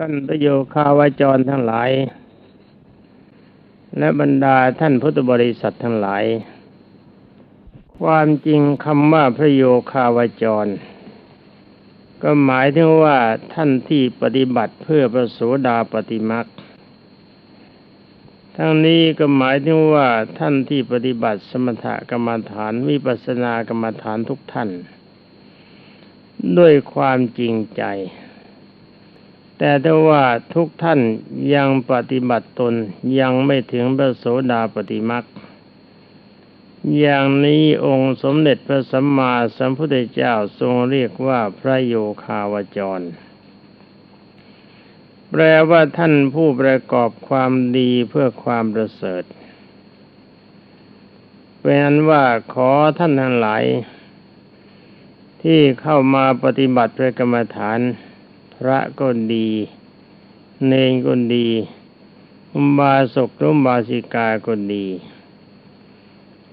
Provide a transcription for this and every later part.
ท่านประโยคาวาจรทั้งหลาย และบรรดาท่านพุทธบริษัททั้งหลาย ความจริงคำว่าพระโยคาวาจร ก็หมายถึงว่าท่านที่ปฏิบัติเพื่อประโสดาปฏิมักทั้งนี้ก็หมายถึงว่าท่านที่ปฏิบัติสมถกรรมฐานวิปัสสนากรรมฐานทุกท่าน ด้วยความจริงใจ แต่ถ้าว่าทุกท่านยังปฏิบัติตนยังไม่ถึงพระโสดาปฏิมักอย่างนี้องค์สมเด็จพระสัมมาสัมพุทธเจ้าทรงเรียกว่าพระโยคาวจร แปลว่าท่านผู้ประกอบความดีเพื่อความประเสริฐเป็นนั้นว่าขอท่านทั้งหลายที่เข้ามาปฏิบัติพระกรรมฐาน พระก็ดี เนงก็ดีอุบาสกรุบาสิกาก็ดี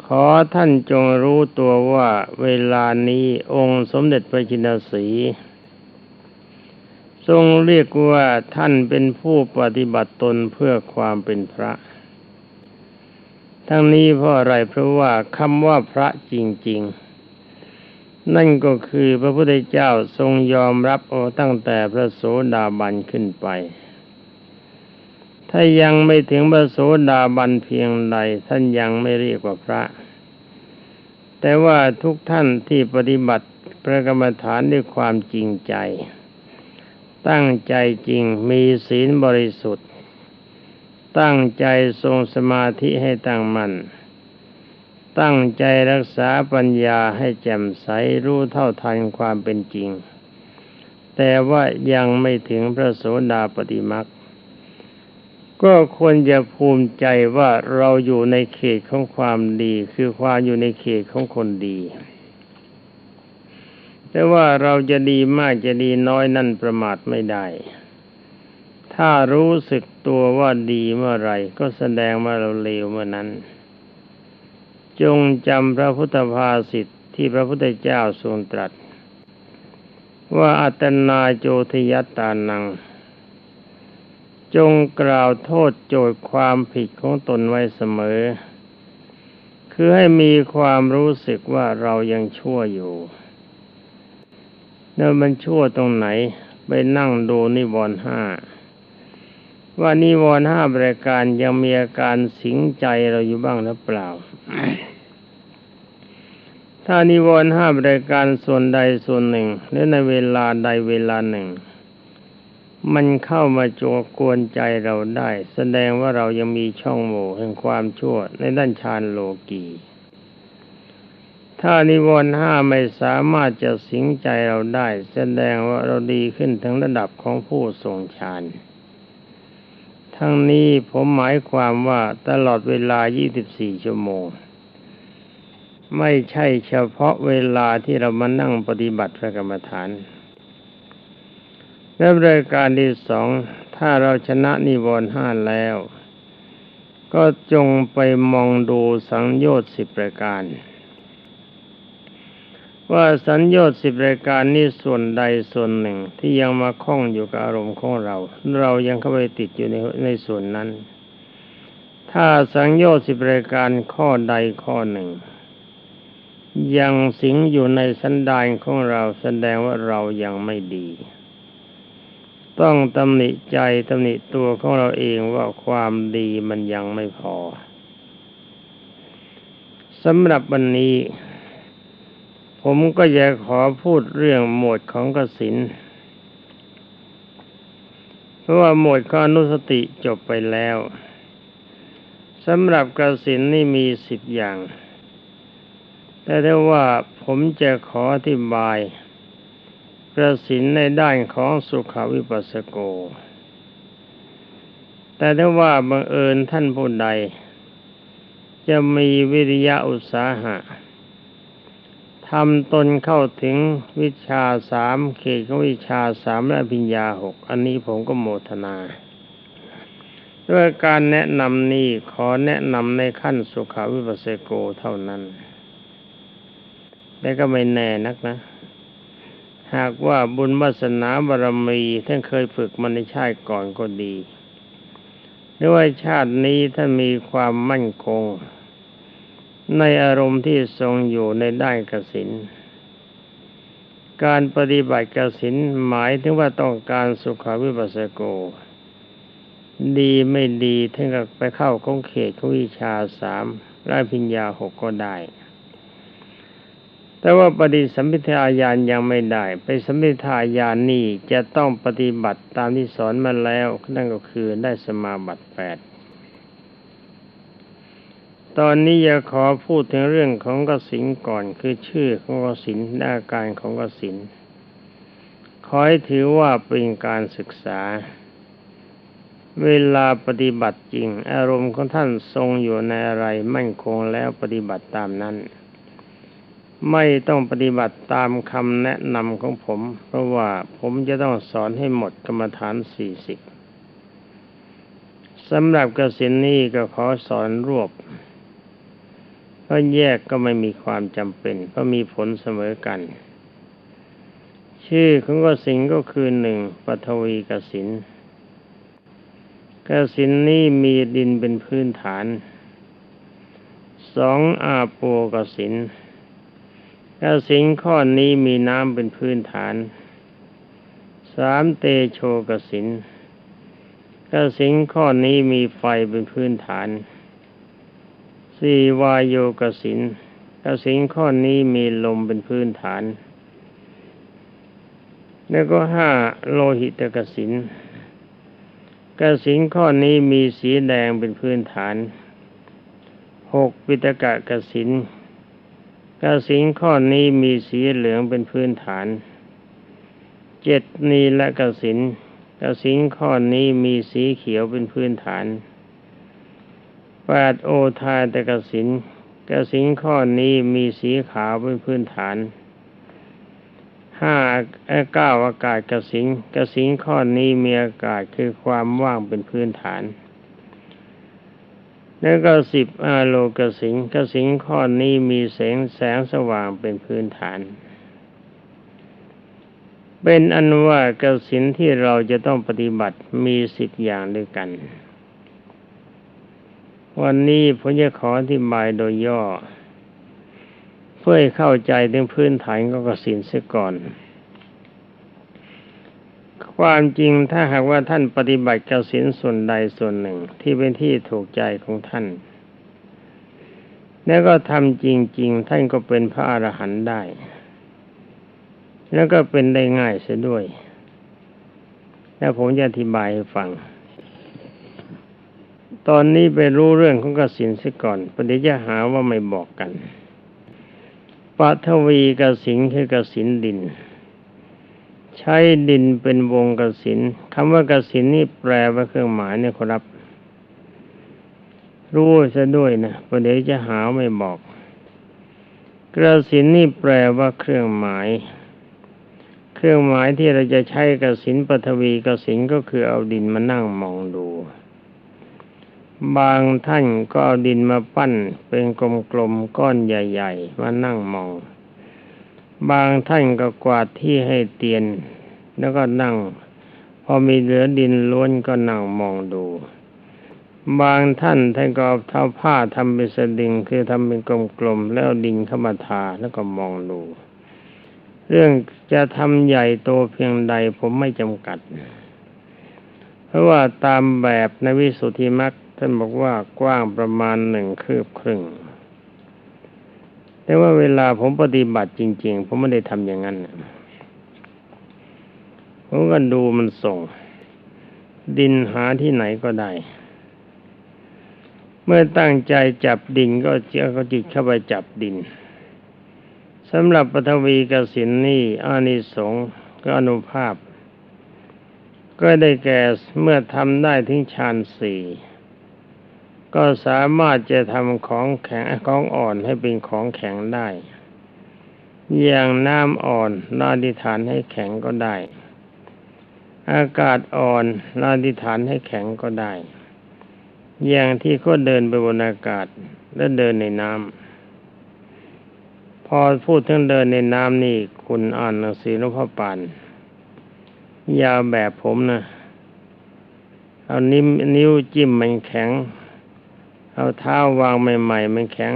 ขอท่านจงรู้ตัวว่าเวลานี้องค์สมเด็จพระจินสี ทรงเรียกว่าท่านเป็นผู้ปฏิบัติตนเพื่อความเป็นพระ ทั้งนี้เพราะอะไรเพราะว่าคำว่าพระจริง ๆ นั่นก็คือพระพุทธเจ้าทรงยอมรับโอตั้งแต่พระโสดาบันขึ้นไป ถ้ายังไม่ถึงพระโสดาบันเพียงใดท่านยังไม่เรียกว่าพระ แต่ว่าทุกท่านที่ปฏิบัติพระกรรมฐานด้วยความจริงใจ ตั้งใจจริงมีศีลบริสุทธิ์ ตั้งใจทรงสมาธิให้ตั้งมัน่น ตั้งใจรักษาปัญญาให้แจ่มใสรู้เท่าทันความเป็นจริง แต่ว่ายังไม่ถึงพระโสดาปฏิมักก็ควรจะภูมิใจว่าเราอยู่ในเขตของความดี คือความอยู่ในเขตของคนดี แต่ว่าเราจะดีมากจะดีน้อยนั่นประมาทไม่ได้ ถ้ารู้สึกตัวว่าดีเมื่อไรก็แสดงว่าเราเลวเมื่อนั้น จงจำพระพุทธภาษิตที่พระพุทธเจ้าทรงตรัส ว่าอัตนาโจทยตตานัง จงกล่าวโทษโจทย์ความผิดของตนไว้เสมอ คือให้มีความรู้สึกว่าเรายังชั่วอยู่แล้วมันชั่วตรงไหน ไปนั่งดูนิวรณ์ห้า ว่านิวรณ์ห้าบริการยังมีอาการสิงใจเราอยู่บ้างหรือเปล่า ถ้านิวรณ์ห้าบริการส่วนใดส่วนหนึ่ง หรือในเวลาใดเวลาหนึ่ง มันเข้ามาโจกวนใจเราได้ แสดงว่าเรายังมีช่องโหว่แห่งความชั่วในด้านฌานโลกีถ้านิวรณ์ห้าไม่สามารถจะสิงใจเราได้ แสดงว่าเราดีขึ้นถึงระดับของผู้ทรงฌาน ทั้งนี้ผมหมายความว่าตลอดเวลา 24 ชั่วโมง ไม่ใช่เฉพาะเวลาที่เรามานั่งปฏิบัติพระกรรมฐานและรายการที่สอง ถ้าเราชนะนิวรณ์ห้าแล้ว ก็จงไปมองดูสังโยชน์สิบรายการ ว่าสัญญาสิบรายการนี้ส่วนใดส่วนหนึ่งที่ยังมาคล้องอยู่กับอารมณ์ของเรา เรายังเข้าไปติดอยู่ในในส่วนนั้น ถ้าสังโยชน์สิบรายการข้อใดข้อหนึ่ง ยังสิงอยู่ในสันดานของเราแสดงว่าเรายังไม่ดี ต้องตำหนิใจตำหนิตัวของเราเองว่าความดีมันยังไม่พอสำหรับวันนี้ ผมก็จะขอพูดเรื่องหมวดของกสินเพราะว่าหมวดข้อนุสติจบไปแล้วสำหรับกสินนี่มีสิบอย่าง แต่ถ้าว่าผมจะขออธิบายกสินในด้านของสุขวิปัสสโก แต่ถ้าว่าบังเอิญท่านผู้ใด จะมีวิริยะอุตสาหะ ทำตนเข้าถึงวิชาสามเขตของวิชาสามและพิญญาหกอันนี้ผมก็โมทนา ด้วยการแนะนำนี้ขอแนะนำในขั้นสุขาวิปัสสโกเท่านั้นแต่ก็ไม่แน่นักนะ หากว่าบุญวาสนาบารมีท่านเคยฝึกมาในชาติก่อนก็ดีหรือว่าชาตินี้ท่านมีความมั่นคง ในอารมณ์ที่ทรงอยู่ในด้านกสินการปฏิบัติกสินหมายถึงว่าต้องการสุขวิปัสสโก ดีไม่ดีท่านก็ไปเข้าของเขตของวิชาสามได้พิญญาหกก็ได้ แต่ว่าปฏิสัมพิทาญาณยังไม่ได้ ไปสัมพิทาญาณนี่จะต้องปฏิบัติตามที่สอนมาแล้วนั่นก็คือได้สมาบัติแปด ตอนนี้จะขอพูดถึงเรื่องของกสินก่อนคือชื่อของกสินและอาการของกสินขอให้ถือว่าเป็นการศึกษา เวลาปฏิบัติจริง อารมณ์ของท่านทรงอยู่ในอะไรมั่นคงแล้วปฏิบัติตามนั้น ไม่ต้องปฏิบัติตามคำแนะนำของผม เพราะว่าผมจะต้องสอนให้หมดกรรมฐานสี่สิบสำหรับกสินนี้ก็ขอสอนรวบ ราะแยกก็ไม่มีความจำเป็น เพราะมีผลเสมอกัน ชื่อของกสินก็คือหนึ่งปฐวีกสินกสินนี้มีดินเป็นพื้นฐานสองอาโปกสินกสินข้อนี้มีน้ำเป็นพื้นฐานสามเตโชกสินกสินข้อนี้มีไฟเป็นพื้นฐาน สี่วายโยกสินกสินข้อนี้มีลมเป็นพื้นฐาน แล้วก็ห้าโลหิตกสินกสินข้อนี้มีสีแดงเป็นพื้นฐานหกปิตกะกสินกสินข้อนี้มีสีเหลืองเป็นพื้นฐานเจ็ดนีละกสินกสินข้อนี้มีสีเขียวเป็นพื้นฐาน แปดโอทายตกสินกสินข้อนี้มีสีขาวเป็นพื้นฐานห้าเก้าอากาศกสินกสินข้อนี้มีอากาศคือความว่างเป็นพื้นฐาน แล้วก็สิบอาโลกสินกสินข้อนี้มีแสงแสงสว่างเป็นพื้นฐาน เป็นอันว่ากสินที่เราจะต้องปฏิบัติมีสิบอย่างด้วยกัน วันนี้ผมจะขออธิบายโดยย่อ เพื่อให้เข้าใจถึงพื้นฐานของกสินเสียก่อน ความจริงถ้าหากว่าท่านปฏิบัติกสินส่วนใดส่วนหนึ่ง ที่เป็นที่ถูกใจของท่าน แล้วก็ทำจริง ๆ ท่านก็เป็นพระอรหันต์ได้ แล้วก็เป็นได้ง่ายเสียด้วย แล้วผมจะอธิบายให้ฟัง ตอนนี้ไปรู้เรื่องของกสินซะก่อนปฏิจะหาว่าไม่บอกกันปัทวีกสินคือกสินดิน ใช้ดินเป็นวงกสินคำว่ากสินนี่แปลว่าเครื่องหมายเนี่ยครับ รู้ซะด้วยนะประเดี๋ยวจะหาไม่บอกกระสินนี่แปลว่าเครื่องหมาย เครื่องหมายที่เราจะใช้กสินปฐวีกสินก็คือเอาดินมานั่งมองดู บางท่านก็เอาดินมาปั้นเป็นกลมๆก้อนใหญ่ ๆ มานั่งมอง บางท่านก็กวาดที่ให้เตียน แล้วก็นั่ง พอมีเหลือดินล้วนก็นั่งมองดู บางท่านท่านก็เอาเท้าผ้าทำเป็นสดิงคือทำเป็นกลมๆแล้วดินเข้ามาทาแล้วก็มองดู เรื่องจะทำใหญ่โตเพียงใดผมไม่จำกัด เพราะว่าตามแบบในวิสุทธิมรรค ท่านบอกว่ากว้างประมาณหนึ่งคืบครึ่ง แต่ว่าเวลาผมปฏิบัติจริง ๆ ผมไม่ได้ทำอย่างนั้นผมก็ดูมันส่ง ดินหาที่ไหนก็ได้ เมื่อตั้งใจจับดินก็เจ้าก็จิตเข้าไปจับดินสำหรับปฐวีกสินนี่อานิสงส์ก็อนุภาพ ก็ได้แก่เมื่อทำได้ถึงฌานสี่ ก็สามารถจะทำของแข็งของอ่อนให้เป็นของแข็งได้ อย่างน้ำอ่อนลาดิฐานให้แข็งก็ได้ อากาศอ่อนลาดิฐานให้แข็งก็ได้ อย่างที่เขาเดินไปบนอากาศและเดินในน้ำพอพูดถึงเดินในน้ำนี่คุณอ่านหนังสือหลวงพ่อปานยาวแบบผมนะเอานิ้วนิ้วจิ้มมันแข็ง เอาเท้าวางใหม่ๆมันแข็ง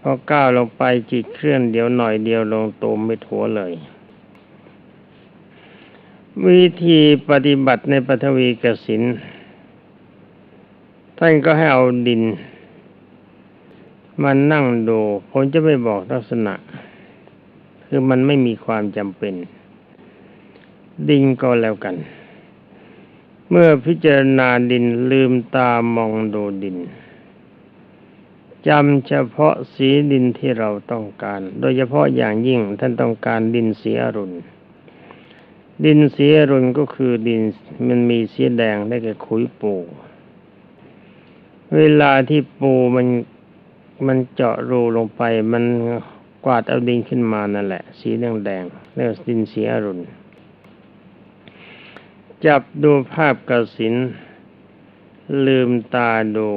พอก้าวลงไปจิตเคลื่อนเดียวหน่อยเดียวลงตูมไม่ถัวเลย วิธีปฏิบัติในปฐวีกสินท่านก็ให้เอาดินมานั่งดูผมจะไม่บอกลักษณะ คือมันไม่มีความจำเป็น ดินก็แล้วกัน เมื่อพิจารณาดินลืมตามองดูดิน จำเฉพาะสีดินที่เราต้องการ โดยเฉพาะอย่างยิ่งท่านต้องการดินสีอรุณ ดินสีอรุณก็คือดินมันมีสีแดงได้แก่ขุยปู เวลาที่ปูมันมันเจาะรูลงไป มันกวาดเอาดินขึ้นมานั่นแหละ สีแดงแดงเรียกดินสีอรุณ จับดูภาพกระสินลืมตาดู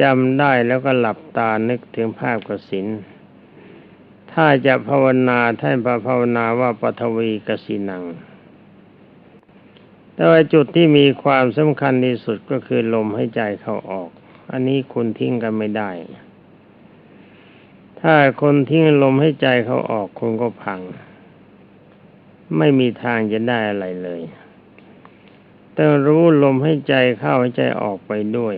จำได้แล้วก็หลับตานึกถึงภาพกสิน ถ้าจะภาวนาท่านพระภาวนาว่าปฐวีกสินัง แต่ว่าจุดที่มีความสำคัญที่สุดก็คือลมให้ใจเข้าออก อันนี้คุณทิ้งกันไม่ได้ ถ้าคนทิ้งลมให้ใจเขาออกคุณก็พัง ไม่มีทางจะได้อะไรเลยต้องรู้ลมให้ใจเข้าให้ใจออกไปด้วย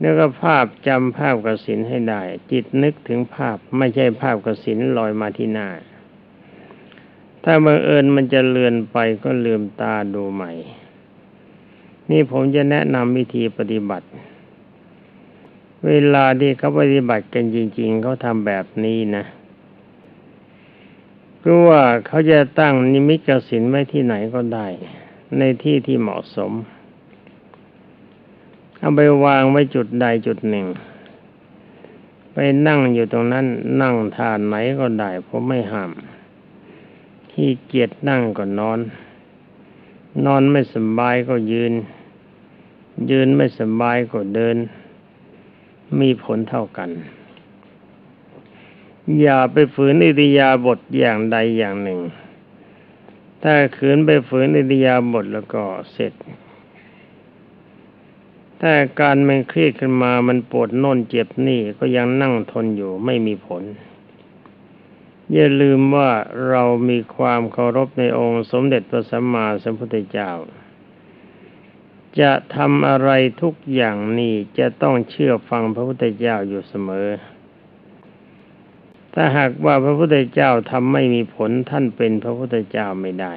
แล้วก็ภาพจำภาพกสินให้ได้ จิตนึกถึงภาพไม่ใช่ภาพกสินลอยมาที่หน้า ถ้าบังเอิญมันจะเลือนไปก็ลืมตาดูใหม่ นี่ผมจะแนะนำวิธีปฏิบัติ เวลาที่เขาปฏิบัติกันจริง ๆ เขาทำแบบนี้นะเพราะว่าเขาจะตั้งนิมิตกสินไว้ที่ไหนก็ได้ ในที่ที่เหมาะสม เอาไปวางไว้จุดใดจุดหนึ่ง ไปนั่งอยู่ตรงนั้น นั่งทานไหนก็ได้ผมไม่ห้ามที่เกียจนั่งก็นอน นอนไม่สบายก็ยืน ยืนไม่สบายก็เดิน มีผลเท่ากัน อย่าไปฝืนอิริยาบถอย่างใดอย่างหนึ่ง ถ้าขืนไปฝืนอิริยาบถแล้วก็เสร็จ ถ้าการมันเครียดขึ้นมามันปวดโน่นเจ็บนี่ก็ยังนั่งทนอยู่ไม่มีผล อย่าลืมว่าเรามีความเคารพในองค์สมเด็จพระสัมมาสัมพุทธเจ้า จะทำอะไรทุกอย่างนี่จะต้องเชื่อฟังพระพุทธเจ้าอยู่เสมอ ถ้าหากว่าพระพุทธเจ้าทำไม่มีผลท่านเป็นพระพุทธเจ้าไม่ได้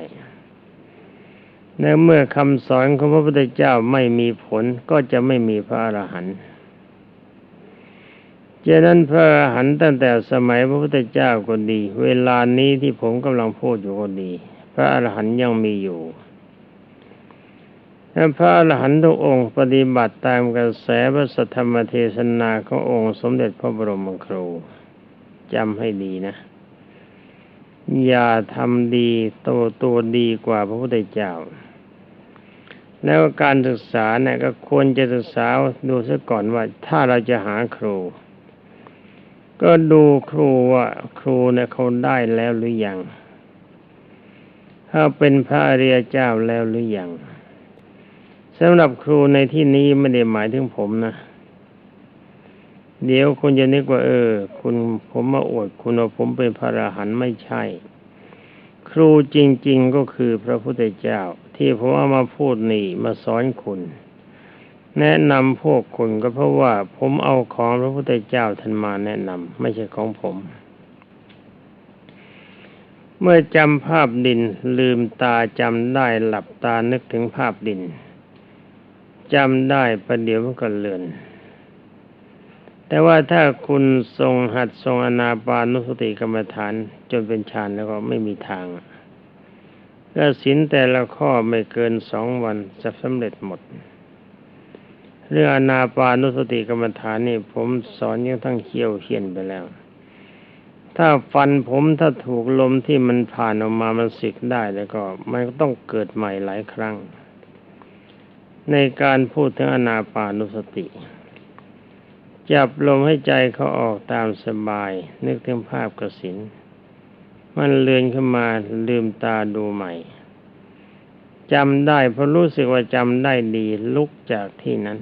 ในเมื่อคำสอนของพระพุทธเจ้าไม่มีผลก็จะไม่มีพระอรหันต์เจนั้นพระอรหันต์ตั้งแต่สมัยพระพุทธเจ้าก็ดี เวลานี้ที่ผมกำลังพูดอยู่ก็ดี พระอรหันต์ยังมีอยู่พระอรหันต์ทุกองค์ปฏิบัติตามกระแสพระสัทธรรมเทศนาขององค์สมเด็จพระบรมครูจำให้ดีนะ อย่าทำดีโตตัวดีกว่าพระพุทธเจ้า แล้วการศึกษาเนี่ยก็ควรจะศึกษาดูซะก่อนว่า ถ้าเราจะหาครู ก็ดูครูว่าครูเนี่ยเขาได้แล้วหรือยังถ้าเป็นพระอริยเจ้าแล้วหรือยังสำหรับครูในที่นี้ไม่ได้หมายถึงผมนะ เดี๋ยวคุณจะนึกว่าเออ คุณผมมาอวดคุณว่าผมเป็นพระอรหันต์ไม่ใช่ ครูจริง ๆก็คือพระพุทธเจ้า ที่ผมเอามาพูดนี่มาสอนคุณ แนะนำพวกคุณก็เพราะว่าผมเอาของพระพุทธเจ้าท่านมาแนะนำไม่ใช่ของผม เมื่อจำภาพดินลืมตาจำได้หลับตานึกถึงภาพดินจำได้ประเดี๋ยวมันก็เลือนแต่ว่าถ้าคุณทรงหัดทรงอนาปานุสติกรรมฐานจนเป็นฌานแล้วก็ไม่มีทาง ก็สินแต่ละข้อไม่เกินสองวันจะสำเร็จหมด เรื่องอนาปานุสติกรรมฐานนี่ผมสอนยังทั้งเขี้ยวเขียนไปแล้ว ถ้าฟันผมถ้าถูกลมที่มันผ่านออกมามันสิกได้แล้วก็มันก็ต้องเกิดใหม่หลายครั้ง ในการพูดถึงอนาปานุสติ จับลมให้ใจเขาออกตามสบาย นึกถึงภาพกระสิน มันเลือนขึ้นมาลืมตาดูใหม่จำได้เพราะรู้สึกว่าจำได้ดีลุกจากที่นั้น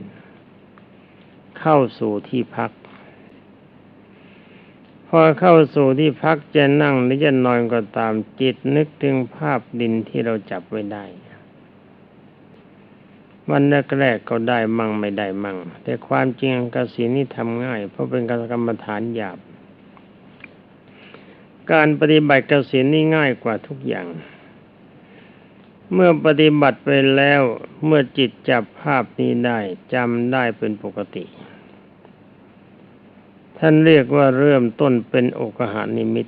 เข้าสู่ที่พัก พอเข้าสู่ที่พักจะนั่งหรือจะนอนก็ตามจิตนึกถึงภาพดินที่เราจับไว้ได้ วันแรกๆก็ได้มั่งไม่ได้มั่ง แต่ความจริงกสินนี่ทำง่าย เพราะเป็นการกรรมฐานหยาบ การปฏิบัติกสินนี่ง่ายกว่าทุกอย่าง เมื่อปฏิบัติไปแล้วเมื่อจิตจับภาพนี้ได้จำได้เป็นปกติ ท่านเรียกว่าเริ่มต้นเป็นอกหานิมิต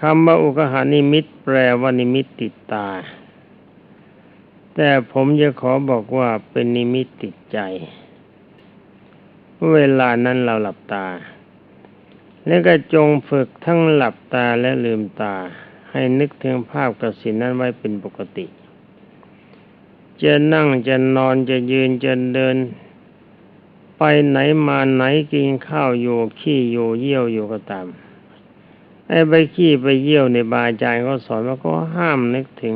คำว่าอกหานิมิตแปลว่านิมิตติดตา แต่ผมจะขอบอกว่าเป็นนิมิตติดใจ เวลานั้นเราหลับตา แล้วก็จงฝึกทั้งหลับตาและลืมตา ให้นึกถึงภาพกสินนั้นไว้เป็นปกติ จะนั่งจะนอนจะยืนจะเดิน ไปไหนมาไหนกินข้าวอยู่ขี้อยู่เยี่ยวอยู่ก็ตามไอ้ไปขี้ไปเยี่ยวในบาอาจารย์ก็สอนว่าก็ห้ามนึกถึง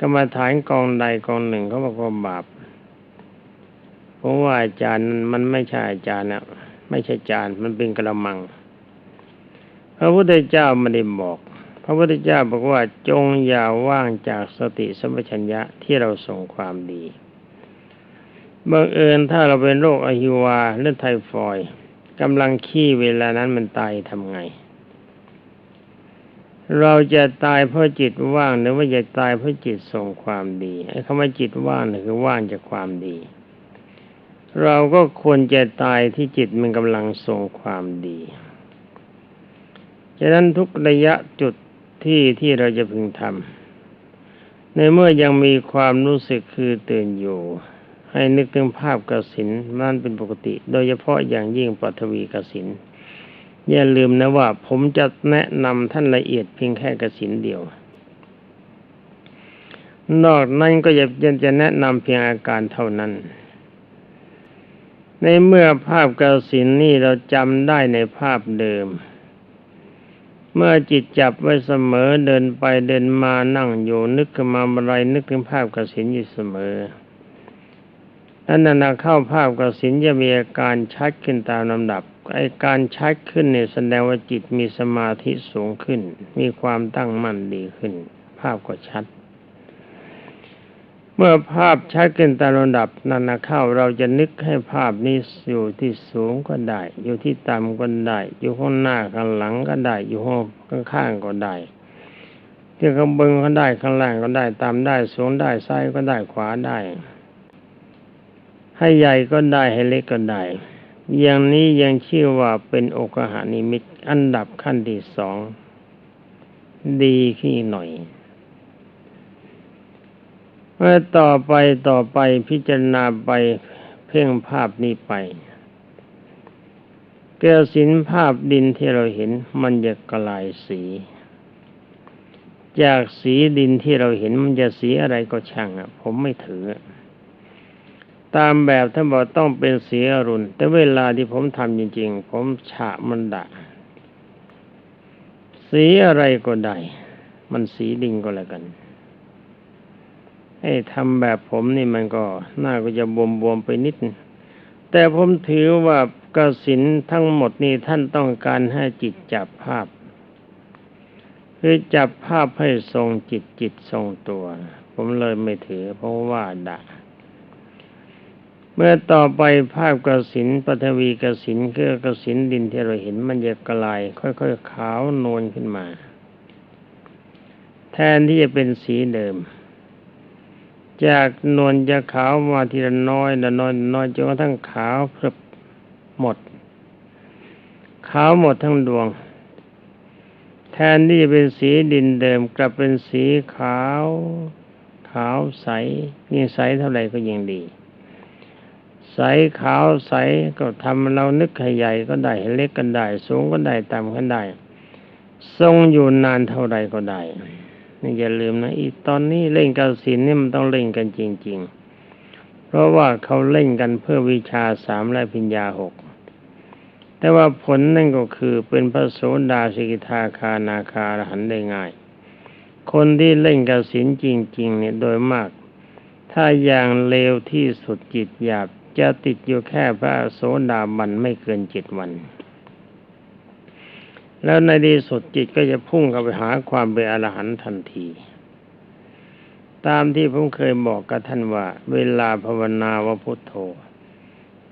กรรมฐานกองใดกองหนึ่งเขาบอกว่าบาปเพราะว่าอาจารย์มันไม่ใช่อาจารย์นะ ไม่ใช่จารย์มันเป็นกระมัง พระพุทธเจ้าไม่ได้บอก พระพุทธเจ้าบอกว่าจงอย่าว่างจากสติสัมปชัญญะที่เราส่งความดีบังเอิญถ้าเราเป็นโรคอหิวาเลือไทฟอยกำลังขี้เวลานั้นมันตายทำไง เราจะตายเพราะจิตว่างหรือว่าจะตายเพราะจิตส่งความดีไอ้คำว่าจิตว่างคือว่างจากความดี เราก็ควรจะตายที่จิตมันกำลังส่งความดี ฉะนั้นทุกระยะจุดที่ที่เราจะพึงทำในเมื่อยังมีความรู้สึกคือตื่นอยู่ ให้นึกถึงภาพกสินนั่นเป็นปกติ โดยเฉพาะอย่างยิ่งปัทวีกสินอย่าลืมนะว่า ผมจะแนะนำท่านละเอียดเพียงแค่กสินเดียวนอกนั้นก็จะจะแนะนำเพียงอาการเท่านั้น ในเมื่อภาพกสินนี่เราจำได้ในภาพเดิม เมื่อจิตจับไว้เสมอเดินไปเดินมานั่งอยู่นึกขึ้นมาอะไรนึกถึงภาพกสินอยู่เสมอนั้นนาเข้าภาพกสินจะมีอาการชัดขึ้นตามลำดับไอการชัดขึ้นเนี่ยแสดงว่าจิตมีสมาธิสูงขึ้น มีความตั้งมั่นดีขึ้น ภาพก็ชัด มื่อภาพชัดขึ้นตามระดับนั้นนะเข้าเราจะนึกให้ภาพนี้อยู่ที่สูงก็ได้ อยู่ที่ต่ำก็ได้ อยู่ข้างหน้าข้างหลังก็ได้ อยู่ข้างข้างก็ได้ที่ข้างบนก็ได้ข้างล่างก็ได้ตามได้สูงได้ซ้ายก็ได้ขวาได้ ให้ใหญ่ก็ได้ให้เล็กก็ได้ อย่างนี้ยังชื่อว่าเป็นโอกหานิมิตอันดับขั้นที่สองดีขึ้หน่อย เมื่อต่อไปต่อไปพิจารณาไปเพ่งภาพนี้ไปเกลสินภาพดินที่เราเห็นมันจะกลายสี จากสีดินที่เราเห็นมันจะสีอะไรก็ช่างอะ ผมไม่ถือ ตามแบบท่านบอกต้องเป็นสีอรุณ แต่เวลาที่ผมทำจริง ๆ ผมฉะมันดะสีอะไรก็ได้ มันสีดิงก็แล้วกัน ให้ทำแบบผมนี่มันก็หน้าก็จะบวมๆไปนิด แต่ผมถือว่ากสินทั้งหมดนี่ท่านต้องการให้จิตจับภาพ คือจับภาพให้ทรงจิตจิตทรงตัว ผมเลยไม่ถือ เพราะว่าด่าเมื่อต่อไปภาพกสินปฐวีกสินเกือกสินดินที่เราเห็นมันจะกลาย ค่อยๆ ขาวนวลขึ้นมา แทนที่จะเป็นสีเดิม จากนวลจะขาวมาทีละน้อยละน้อยน้อยจนกระทั่งขาวเพรึบหมด ขาวหมดทั้งดวง แทนที่จะเป็นสีดินเดิมกลับเป็นสีขาว ขาวใสยิ่งใสเท่าไหร่ก็ยิ่งดี ใสขาวใสก็ทำเรานึกให้ใหญ่ก็ได้เล็กก็ได้ สูงก็ได้ต่ำก็ได้ ทรงอยู่นานเท่าไรก็ได้ นี่อย่าลืมนะอีตอนนี้เล่นกาสินนี่มันต้องเล่นกันจริง ๆ เพราะว่าเขาเล่นกันเพื่อวิชาสามและพิญญาหกแต่ว่าผลนั่นก็คือเป็นพระโสดาสิกิทาคานาคารหันได้ง่าย คนที่เล่นกสินจริง ๆ เนี่ยโดยมาก ถ้าอย่างเลวที่สุดจิตหยาบจะติดอยู่แค่พระโสดาบันไม่เกินเจ็ดวัน แล้วในที่สุดจิตก็จะพุ่งเข้าไปหาความเป็นอรหันต์ทันที ตามที่ผมเคยบอกกับท่านว่า เวลาภาวนาว่าพุทโธ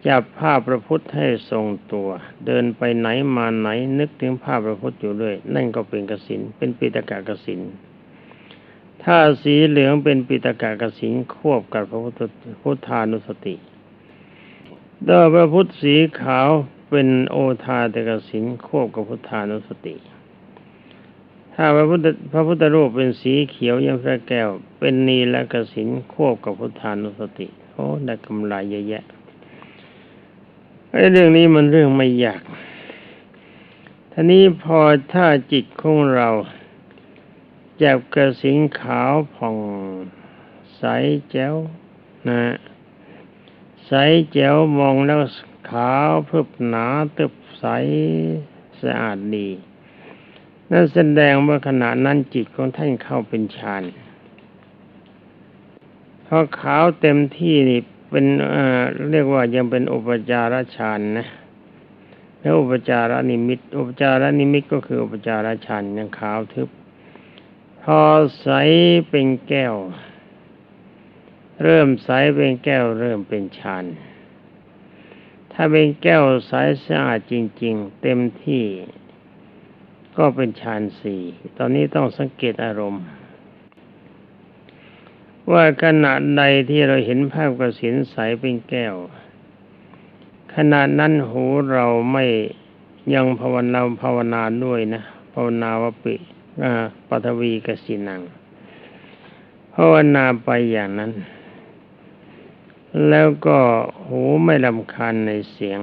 จับภาพพระพุทธให้ทรงตัว เดินไปไหนมาไหนนึกถึงภาพพระพุทธอยู่ด้วยนั่นก็เป็นกสินเป็นปิตกะกสินถ้าสีเหลืองเป็นปิตกะกสินควบกับพระพุทธพุทธานุสติถ้าพระพุทธสีขาว เป็นโอทาเตกสินควบกับพุทธานุสติ ถ้าพระพุทธพระพุทธรูปเป็นสีเขียวยังพระแก้ว เป็นนีและกสินควบกับพุทธานุสติโอ้ได้กำไรเยอะแยะไอ้เรื่องนี้มันเรื่องไม่ยากท่านี้พอถ้าจิตของเราจับกระสินขาวผ่องใสแจ๋วนะใสแจ๋วมองแล้ว ขาวเพิบหนาตึบใสสะอาดดี นั่นแสดงว่าขณะนั้นจิตของท่านเข้าเป็นฌานพอขาวเต็มที่นี่เป็นเอ่อเรียกว่ายังเป็นอุปจารฌานนะแล้วอุปจารนิมิต อุปจารนิมิตก็คืออุปจารฌานยังขาวทึบ พอใสเป็นแก้ว เริ่มใสเป็นแก้วเริ่มเป็นฌาน ถ้าเป็นแก้วใสสะอาดจริง ๆ เต็มที่ก็เป็นฌานสี่ ตอนนี้ต้องสังเกตอารมณ์ ว่าขณะใดที่เราเห็นภาพกระสินใสเป็นแก้ว ขณะนั้นหูเราไม่ยังภาวนาภาวนาด้วยนะภาวนาวปิปัทวีกสินังภาวนาไปอย่างนั้น แล้วก็หูไม่ลำคาญในเสียง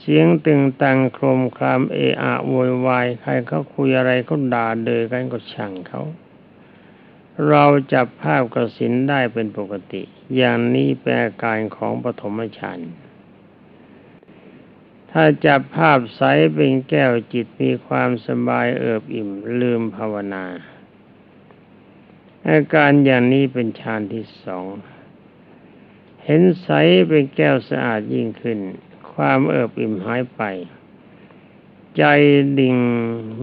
เสียงตึงตังโครมครามเออะโวยวายใครเขาคุยอะไรเขาด่าเดยกันก็ช่างเขาเราจับภาพกระสินได้เป็นปกติ อย่างนี้เป็นอาการของปฐมฌานถ้าจับภาพใสเป็นแก้วจิตมีความสบายเอิบอิ่มลืมภาวนา อาการอย่างนี้เป็นฌานที่สอง เห็นใสเป็นแก้วสะอาดยิ่งขึ้น ความเอิบอิ่มหายไป ใจดิ่ง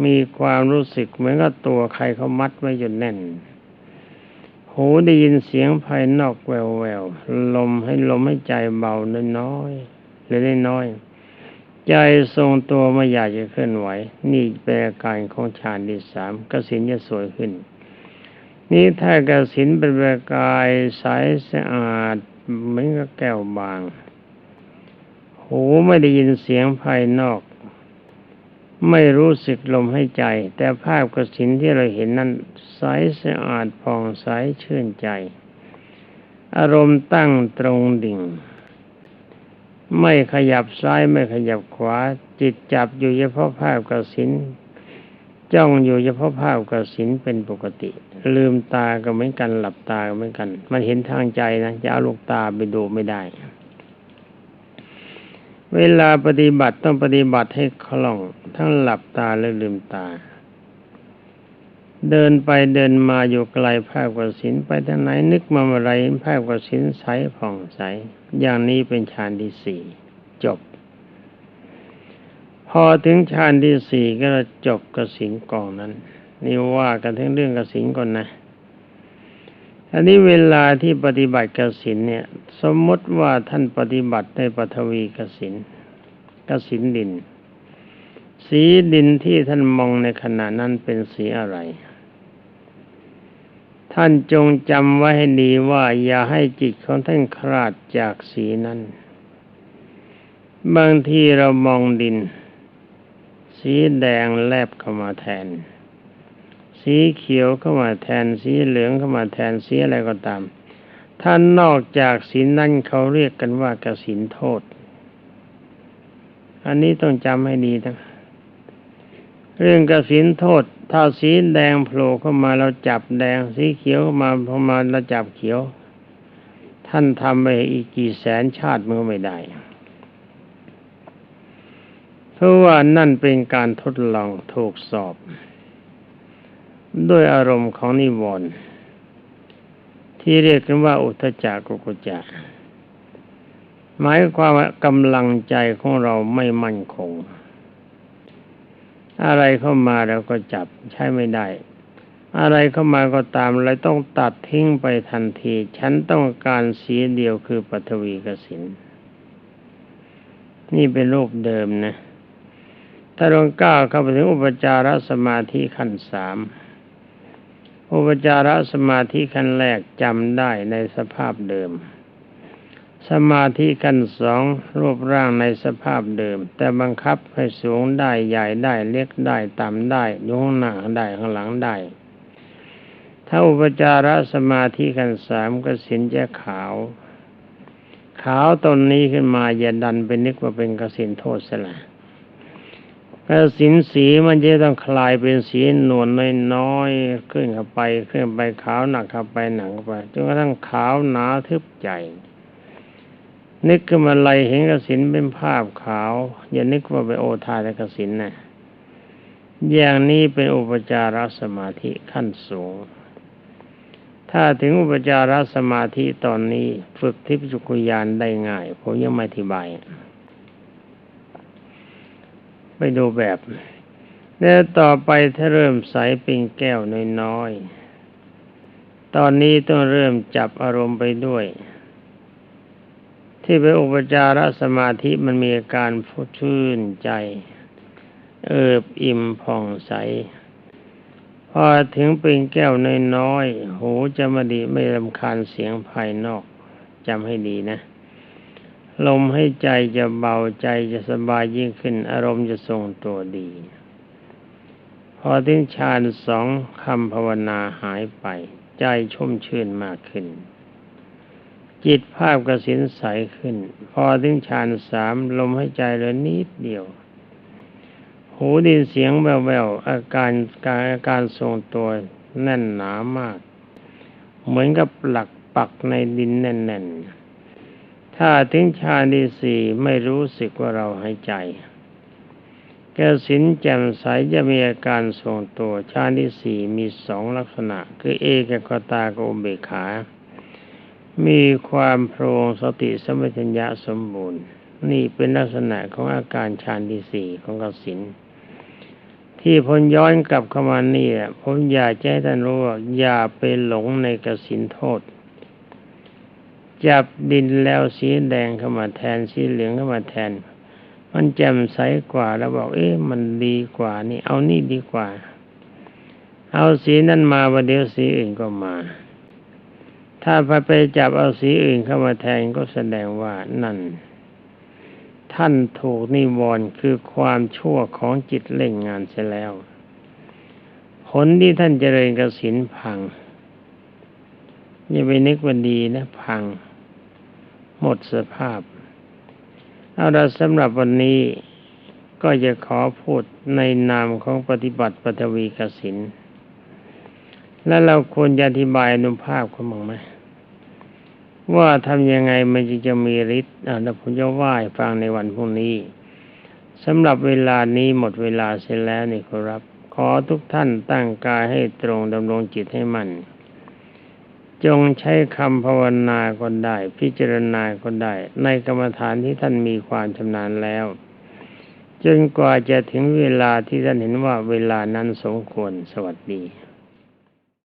มีความรู้สึกเหมือนกับตัวใครเขามัดไว้จนแน่น หูได้ยินเสียงภายนอกแววแววลมให้ลมให้ใจเบาน้อยๆเลยน้อย ใจทรงตัวไม่อยากจะเคลื่อนไหว นี่เป็นอาการของฌานที่สามกสินจะสวยขึ้นนี่ถ้ากสินเป็นประกายใสสะอาด เหมือนกับแก้วบาง หูไม่ได้ยินเสียงภายนอก ไม่รู้สึกลมให้ใจ แต่ภาพกระสินที่เราเห็นนั้นใสสะอาดผ่องใสชื่นใจ อารมณ์ตั้งตรงดิ่ง ไม่ขยับซ้ายไม่ขยับขวา จิตจับอยู่เฉพาะภาพกระสิน จ้องอยู่เฉพาะภาพกระสินเป็นปกติ ลืมตาก็เหมือนกันหลับตาก็เหมือนกัน มันเห็นทางใจนะจะเอาลูกตาไปดูไม่ได้ เวลาปฏิบัติต้องปฏิบัติให้คล่อง ทั้งหลับตาและลืมตา เดินไปเดินมาอยู่ไกลภาพกสินไปทางไหนนึกมาอะไรภาพกสินใสผ่องใส อย่างนี้เป็นฌานที่สี่จบ พอถึงฌานที่สี่ก็จบกสินกองนั้น นี่ว่ากันทั้งเรื่องกสินก่อนนะอันนี้เวลาที่ปฏิบัติกสินเนี่ย สมมติว่าท่านปฏิบัติในปฐวีกสินกสินดิน สีดินที่ท่านมองในขณะนั้นเป็นสีอะไร ท่านจงจำไว้ให้ดีว่าอย่าให้จิตของท่านคลาดจากสีนั้น บางทีเรามองดิน สีแดงแลบเข้ามาแทน สีเขียวเข้ามาแทน สีเหลืองเข้ามาแทน สีอะไรก็ตามท่านนอกจากสีนั่นเขาเรียกกันว่ากสินโทษ อันนี้ต้องจำให้ดีนะเรื่องกสินโทษ ถ้าสีแดงโผล่เข้ามาเราจับแดง สีเขียวมาพอมาเราจับเขียว ท่านทำไปอีกกี่แสนชาติมันก็ไม่ได้ เพราะว่านั่นเป็นการทดลองถูกสอบ ด้วยอารมณ์ของนิวรณ์ที่เรียกกันว่าอุทจักกุกุจักหมายความว่ากำลังใจของเราไม่มั่นคง อะไรเข้ามาเราก็จับใช้ไม่ได้ อะไรเข้ามาก็ตามเราต้องตัดทิ้งไปทันที ฉันต้องการสีเดียวคือปฐวีกสินนี่เป็นรูปเดิมนะ ถ้าลงก้าเข้าไปถึงอุปจารสมาธิขั้นสามอุปจารสมาธิขั้นแรกจำได้ในสภาพเดิม สมาธิขั้นสองรูปร่างในสภาพเดิม แต่บังคับให้สูงได้ใหญ่ได้เล็กได้ต่ำได้ยกหน้าได้ข้างหลังได้ ถ้าอุปจารสมาธิขั้นสามก็สินจะขาว ขาวตนนี้ขึ้นมาอย่าดันไปนึกว่าเป็นกสินโทษซะละ กสินสีมันจะต้องคลายเป็นสีนวลน้อยๆขึ้นเข้าไปขึ้นไปขาวหนักเข้าไปหนักเข้าไปจนกระทั่งขาวหนาทึบใจนึกขึ้นมาไลเห็นกสินเป็นภาพขาว อย่านึกว่าไปโอทาแต่กสินนะอย่างนี้เป็นอุปจารสมาธิขั้นสูง ถ้าถึงอุปจารสมาธิตอนนี้ฝึกทิพจุกุยานได้ง่ายผมยังไม่อธิบาย ไปดูแบบ แล้วต่อไปถ้าเริ่มใสเป็นแก้วน้อยๆ ตอนนี้ต้องเริ่มจับอารมณ์ไปด้วย ที่เป็นอุปจารสมาธิมันมีอาการฟุชื่นใจ เอิบอิ่มผ่องใส พอถึงเป็นแก้วน้อยๆ หูจะมาดีไม่รำคาญเสียงภายนอกจำให้ดีนะ ลมให้ใจจะเบาใจจะสบายยิ่งขึ้น อารมณ์จะทรงตัวดี พอถึงฌานสองคำภาวนาหายไป ใจชุ่มชื่นมากขึ้น จิตภาพกระสินใสขึ้น พอถึงฌานสามลมให้ใจเหลือนิดเดียว หูดินเสียงแววๆอาการการอาการทรงตัวแน่นหนามาก เหมือนกับหลักปักในดินแน่นๆ ถ้าถึงฌานที่สี่ไม่รู้สึกว่าเราหายใจแกสินแจ่มใสจะมีอาการทรงตัวฌานที่สี่มีสองลักษณะ คือเอกกตาโกเบขา มีความโพรงสติสมัชัญญะสมบูรณ์ นี่เป็นลักษณะของอาการฌานที่สี่ของกสินที่พ้นย้อนกลับเข้ามานี่ผมอยากให้ท่านรู้ว่าอย่าไปหลงในกสินโทษ จับดินแล้วสีแดงเข้ามาแทนสีเหลืองเข้ามาแทน มันแจ่มใสกว่าแล้วบอก เอ๊ะมันดีกว่านี่ เอานี่ดีกว่า เอาสีนั้นมาวันเดี๋ยวสีอื่นก็มา ถ้าไปไปจับเอาสีอื่นเข้ามาแทนก็แสดงว่านั่น ท่านถูกนิวรณ์คือความชั่วของจิตเล่นงานเสียแล้ว ผลที่ท่านเจริญกสินพังอย่าไปนึกว่าดีนะพัง หมดสภาพ เอาละสำหรับวันนี้ก็จะขอพูดในนามของปฏิบัติปฐวีกสิน และเราควรจะอธิบายอนุภาพเขาบ้างไหมว่าทำยังไงมันจึงจะมีฤทธิ์อ่าแล้วผมจะว่าฟังในวันพรุ่งนี้สำหรับเวลานี้หมดเวลาเสร็จแล้วนี่ครับ ขอทุกท่านตั้งกายให้ตรงดำรงจิตให้มัน่น จงใช้คำภาวนาก็ได้ พิจารณาก็ได้ ในกรรมฐานที่ท่านมีความชำนาญแล้ว จนกว่าจะถึงเวลาที่ท่านเห็นว่าเวลานั้นสมควรสวัสดี